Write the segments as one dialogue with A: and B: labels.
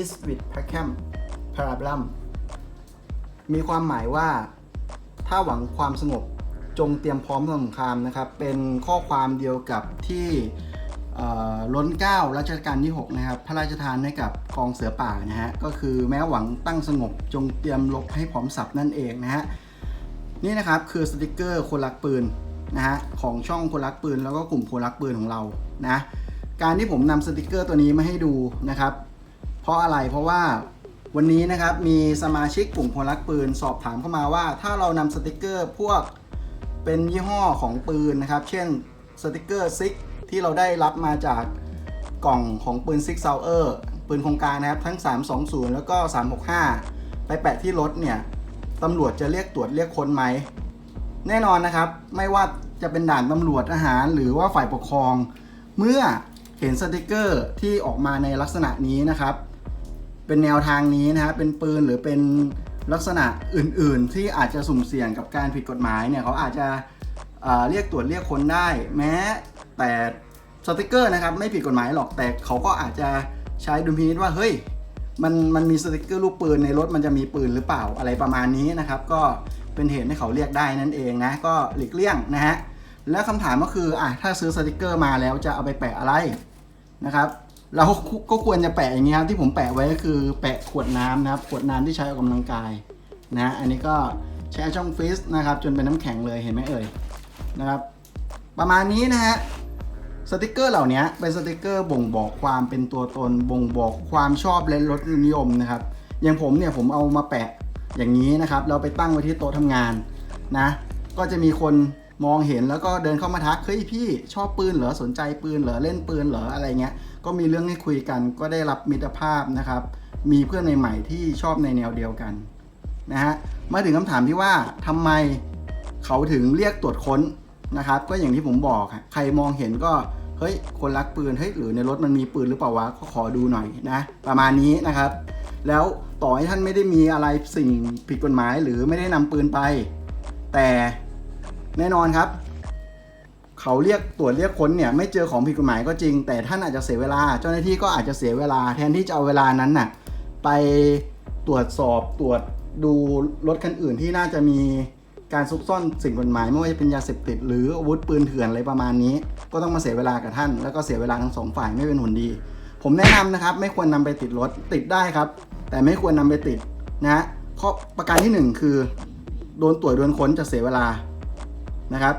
A: is with pacem parabellum มีความหมายว่าถ้าหวังความสงบจงเตรียมพร้อมสงครามนะครับ เป็นข้อความเดียวกับที่ล้นเกล้ารัชกาลที่ 6 นะครับ พระราชทานให้กับกองเสือป่านะฮะ ก็คือแม้หวังตั้งสงบจงเตรียมรบให้พร้อมสับนั่นเองนะฮะ นี่นะครับคือสติกเกอร์คนรักปืนนะฮะของช่องคนรักปืนแล้วก็กลุ่มคนรักปืนของเรานะ การที่ผมนำสติกเกอร์ตัวนี้มาให้ดูนะครับ เพราะอะไรเพราะว่าวันนี้นะครับมีสมาชิกกลุ่มคนรักปืนสอบถามเข้ามาว่า ถ้าเรานำสติกเกอร์พวกเป็นยี่ห้อของปืนนะครับ เช่นสติกเกอร์ซิกที่เราได้รับมาจากกล่องของปืนซิกเซาเออร์ปืนโครงการนะครับทั้ง 320 แล้วก็ 365 ไปแปะที่รถเนี่ยตำรวจจะเรียกตรวจเรียกค้นไหม แน่นอนนะครับ ไม่ว่าจะเป็นด่านตำรวจทหาร หรือว่าฝ่ายปกครอง เมื่อเห็นสติกเกอร์ที่ออกมาในลักษณะนี้นะครับ เป็นแนวทางนี้นะฮะเป็นปืนหรือเป็นลักษณะอื่น ๆ ที่อาจจะสุ่มเสี่ยงกับการผิดกฎหมายเนี่ยเขาอาจจะเรียกตรวจเรียกคนได้ แม้แต่สติกเกอร์นะครับไม่ผิดกฎหมายหรอกแต่เขาก็อาจจะใช้ดุลพินิจว่าเฮ้ยมันมันมีสติกเกอร์รูปปืนในรถมันจะมีปืนหรือเปล่าอะไรประมาณนี้นะครับก็เป็นเหตุให้เขาเรียกได้นั่นเองนะก็หลีกเลี่ยงนะฮะแล้วคำถามก็คืออะถ้าซื้อสติกเกอร์มาแล้วจะเอาไปแปะอะไรนะครับ เราก็ควรจะแปะอย่างนี้ครับที่ผมแปะไว้ก็คือแปะขวดน้ำนะครับ ขวดน้ำที่ใช้ออกกำลังกายนะอันนี้ก็แช่ช่องฟรีซนะครับ จนเป็นน้ำแข็งเลยเห็นไหมเอ่ยนะครับ ประมาณนี้นะฮะสติกเกอร์เหล่านี้เป็นสติกเกอร์บ่งบอกความเป็นตัวตน บ่งบอกความชอบและรสนิยมนะครับอย่างผมเนี่ยผมเอามาแปะอย่างนี้นะครับแล้วไปตั้งไว้ที่โต๊ะทำงานนะ ก็จะมีคนมองเห็นแล้วก็เดินเข้ามาทักเฮ้ยพี่ชอบปืนเหรอสนใจปืนเหรอเล่นปืนเหรออะไรเงี้ย ก็มีเรื่องให้คุยกันก็ได้รับมิตรภาพนะครับ มีเพื่อนใหม่ๆที่ชอบในแนวเดียวกันนะฮะมาถึงคำถามที่ว่าทำไมเขาถึงเรียกตรวจค้นนะครับ ก็อย่างที่ผมบอกใครมองเห็นก็เฮ้ยคนรักปืนเฮ้ยหรือในรถมันมีปืนหรือเปล่าวะก็ขอดูหน่อยนะ ประมาณนี้นะครับ แล้วต่อให้ท่านไม่ได้มีอะไรสิ่งผิดกฎหมายหรือไม่ได้นำปืนไป แต่แน่นอนครับ เขาเรียกตรวจเรียกค้นเนี่ยไม่เจอของผิดกฎหมายก็จริง แต่ท่านอาจจะเสียเวลา เจ้าหน้าที่ก็อาจจะเสียเวลา แทนที่จะเอาเวลานั้นน่ะไปตรวจสอบตรวจดูรถคันอื่นที่น่าจะมีการซุกซ่อนสิ่งกฎหมายไม่ว่าจะเป็นยาเสพติดหรืออาวุธปืนเถื่อนอะไรประมาณนี้ ก็ต้องมาเสียเวลากับท่าน แล้วก็เสียเวลาทั้งสองฝ่ายไม่เป็นผลดี ผมแนะนำนะครับ ไม่ควรนำไปติดรถติดได้ครับ แต่ไม่ควรนำไปติดนะฮะข้อประการที่หนึ่งคือ โดนตรวจโดนค้นจะเสียเวลานะครับ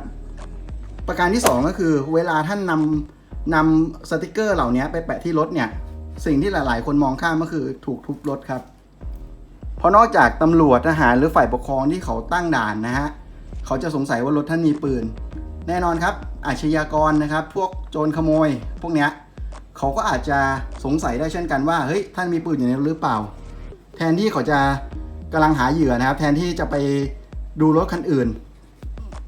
A: ประการที่ 2 ก็คือเวลาท่านนำนำสติกเกอร์เหล่านี้ไปแปะที่รถเนี่ย สิ่งที่หลาย ๆ คนมองข้ามก็คือถูกทุบรถครับ เพราะนอกจากตำรวจทหารหรือฝ่ายปกครองที่เขาตั้งด่านนะฮะเขาจะสงสัยว่ารถท่านมีปืน แน่นอนครับ อาชญากรนะครับ พวกโจรขโมย พวกเนี้ยเขาก็อาจจะสงสัยได้เช่นกันว่าเฮ้ยท่านมีปืนอยู่ในรถหรือเปล่า แทนที่เขาจะกำลังหาเหยื่อนะครับ แทนที่จะไปดูรถคันอื่น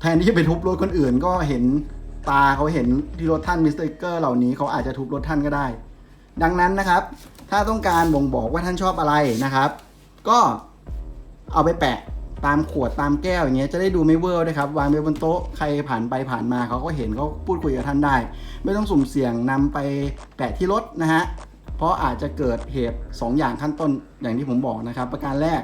A: แทนที่จะไปทุบรถคนอื่น ก็เห็นตาเขาเห็นที่รถท่านมีสติกเกอร์เหล่านี้เขาอาจจะทุบรถท่านก็ได้ ดังนั้นนะครับ ถ้าต้องการบ่งบอกว่าท่านชอบอะไรนะครับ ก็เอาไปแปะตามขวดตามแก้วอย่างเงี้ยจะได้ดูไม่เวอร์ด้วยครับ วางไว้บนโต๊ะใครผ่านไปผ่านมาเขาก็เห็นเขาพูดคุยกับท่านได้ ไม่ต้องสุ่มเสี่ยงนำไปแปะที่รถนะฮะเพราะอาจจะเกิดเหตุ2อย่างขั้นต้นอย่างที่ผมบอกนะครับ ประการแรก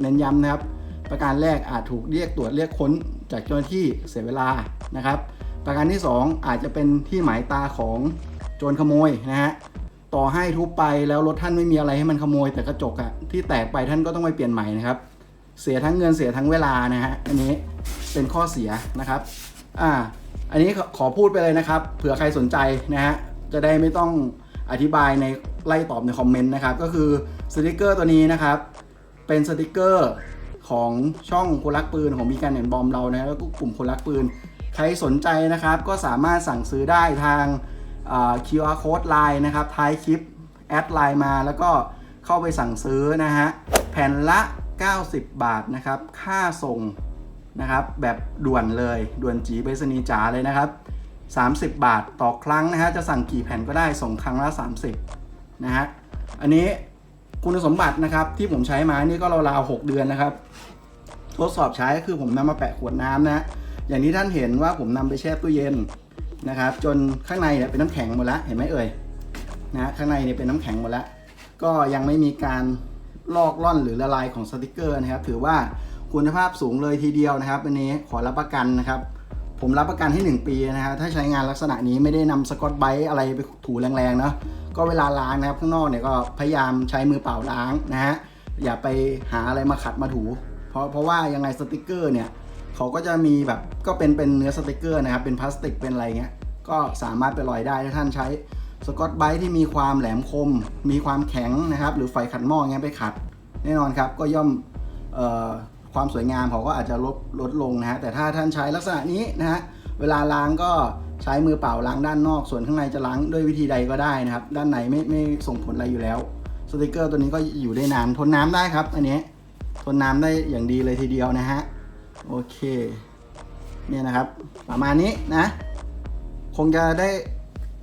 A: เน้นย้ำนะครับ ประการแรกอาจถูกเรียกตรวจเรียกค้น จากเจ้าหน้าที่เสียเวลานะครับ ประการที่ 2 อาจจะเป็นที่หมายตาของโจรขโมยนะฮะต่อให้ทุบไปแล้วรถท่านไม่มีอะไรให้มันขโมย แต่กระจกอะที่แตกไปท่านก็ต้องไปเปลี่ยนใหม่นะครับ เสียทั้งเงินเสียทั้งเวลานะฮะอันนี้เป็นข้อเสียนะครับอ่าอันนี้ขอขอพูดไปเลยนะครับ เผื่อใครสนใจนะฮะจะได้ไม่ต้องอธิบายในไล่ตอบในคอมเมนต์นะครับ ก็คือสติกเกอร์ตัวนี้นะครับ เป็นสติกเกอร์ ของช่องคนรักปืนของมีการแอนบอมเรานะแล้วก็กลุ่มคนรักปืน ใครสนใจนะครับก็สามารถสั่งซื้อได้ทางอ่า QR code line นะครับท้ายคลิปแอดไลน์มาแล้วก็เข้าไปสั่งซื้อนะฮะแผ่นละ 90 บาทนะครับค่าส่งนะครับแบบด่วนเลยด่วนจีไปรษณีย์จ๋าเลยนะครับ 30 บาทต่อครั้งนะฮะจะสั่งกี่แผ่นก็ได้ส่งครั้งละ 30นะฮะอันนี้ คุณสมบัตินะครับที่ผมใช้มานี่ก็ราวๆ6เดือนนะครับ ทดสอบใช้ก็คือผมนำมาแปะขวดน้ำนะ อย่างที่ท่านเห็นว่าผมนำไปแช่ตู้เย็นนะครับ จนข้างในเนี่ยเป็นน้ำแข็งหมดแล้วเห็นไหมเอ่ยนะข้างในเนี่ยเป็นน้ำแข็งหมดแล้วก็ยังไม่มีการลอกล่อนหรือละลายของสติกเกอร์นะครับ ถือว่าคุณภาพสูงเลยทีเดียวนะครับอันนี้ขอรับประกันนะครับ ผมรับประกันให้ 1 ปีนะครับถ้าใช้งานลักษณะนี้ไม่ได้นำสกอตไบรท์อะไรไปถูแรงๆเนาะก็เวลาล้างนะครับ ข้างนอกเนี่ยก็พยายามใช้มือเปล่าล้างนะฮะอย่าไปหาอะไรมาขัดมาถู เพราะเพราะว่ายังไงสติกเกอร์เนี่ยเขาก็จะมีแบบก็เป็นเป็นเนื้อสติกเกอร์นะครับเป็นพลาสติกเป็นอะไรเงี้ยก็สามารถไปลอยได้ถ้าท่านใช้สกอตไบรท์ที่มีความแหลมคม มีความแข็งนะครับ หรือไฟขัดหม้อเงี้ยไปขัด แน่นอนครับก็ย่อมเอ่อ ความสวยงามเขาก็อาจจะลดลดลงนะฮะแต่ถ้าท่านใช้ลักษณะนี้นะฮะเวลาล้างก็ใช้มือเปล่าล้างด้านนอก ส่วนข้างในจะล้างด้วยวิธีใดก็ได้นะครับ ด้านในไม่ไม่ส่งผลอะไรอยู่แล้วสติกเกอร์ตัวนี้ก็อยู่ได้นานทนน้ำได้ครับ อันนี้ทนน้ำได้อย่างดีเลยทีเดียวนะฮะโอเคเนี่ยนะครับประมาณนี้นะ คงจะได้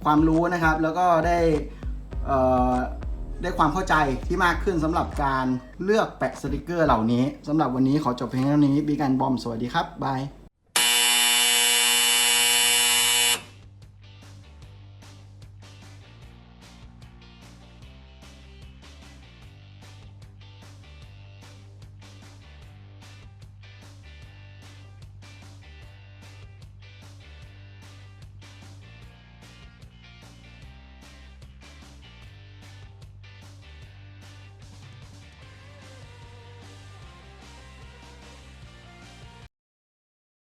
A: ความรู้นะครับ แล้วก็ได้อ่อ ได้ความเข้าใจที่มากขึ้นสำหรับการเลือกแปะสติกเกอร์เหล่านี้สำหรับวันนี้ขอจบเพียงเท่านี้บีกันบอมสวัสดีครับบาย